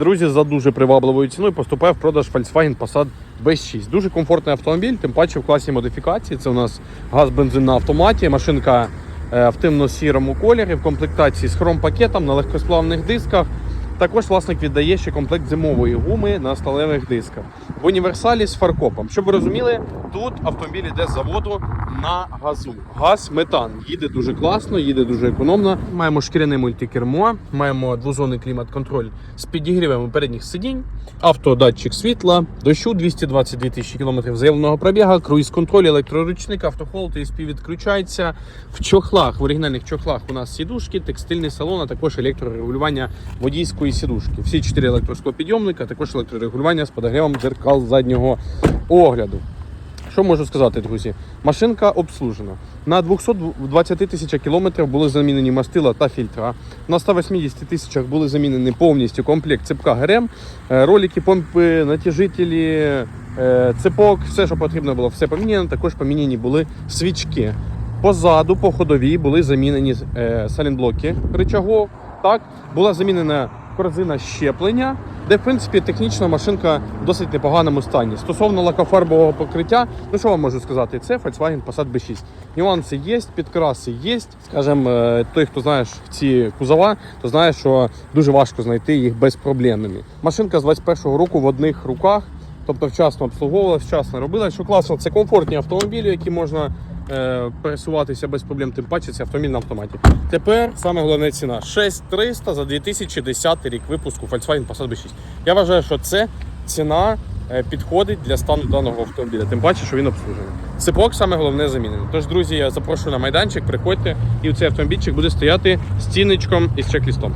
Друзі, за дуже привабливою ціною поступає в продаж Volkswagen Passat B6. Дуже комфортний автомобіль, тим паче в класній модифікації. Це у нас газ-бензин на автоматі. Машинка е, в темно-сірому кольорі, в комплектації з хром-пакетом на легкосплавних дисках. Також власник віддає ще комплект зимової гуми на сталевих дисках. В універсалі з фаркопом. Щоб ви розуміли, тут автомобіль йде з заводу на газу. Газ метан. Їде дуже класно, їде дуже економно. Маємо шкіряне мультикермо, маємо двозонний клімат-контроль з підігрівами передніх сидінь, автодатчик світла, дощу 222 тисячі кілометрів заявленого пробіга, круїз-контроль, електроручник, автохолд ESP відключається. В чохлах, в оригінальних чохлах у нас сідушки, текстильний салон, а також електрорегулювання водійської сідушки. Всі чотири електросклопідйомника, також електрорегулювання з подогрівом дзеркал заднього огляду. Що можу сказати, друзі? Машинка обслужена. На 220 тисячах кілометрів були замінені мастила та фільтра. На 180 тисячах були замінені повністю комплект цепка ГРМ, е, ролики, помпи, натяжителі, е, цепок, все, що потрібно було, все поміняно. Також поміняні були свічки. Позаду, по ходовій, були замінені е, салінблоки рычагов. Так, була замінена корзина щеплення, де, в принципі, технічно машинка в досить непоганому стані. Стосовно лакофарбового покриття, ну що вам можу сказати, це Volkswagen Passat B6. Нюанси є, підкраси є. Скажімо, е, той, хто знає ці кузова, то знає, що дуже важко знайти їх безпроблемними. Машинка з 21-го року в одних руках. Тобто вчасно обслуговувалась, вчасно робила. Що класно, це комфортні автомобілі, які можна пересуватися без проблем, тим паче це автомобіль на автоматі. Тепер саме головна ціна 6300 за 2010 рік випуску Volkswagen Passat B6. Я вважаю, що це ціна е, підходить для стану даного автомобіля, тим паче, що він обслужений. Цепок саме головне замінений. Тож, друзі, я запрошую на майданчик, приходьте, і цей автомобільчик буде стояти стіночком із чек-лістом.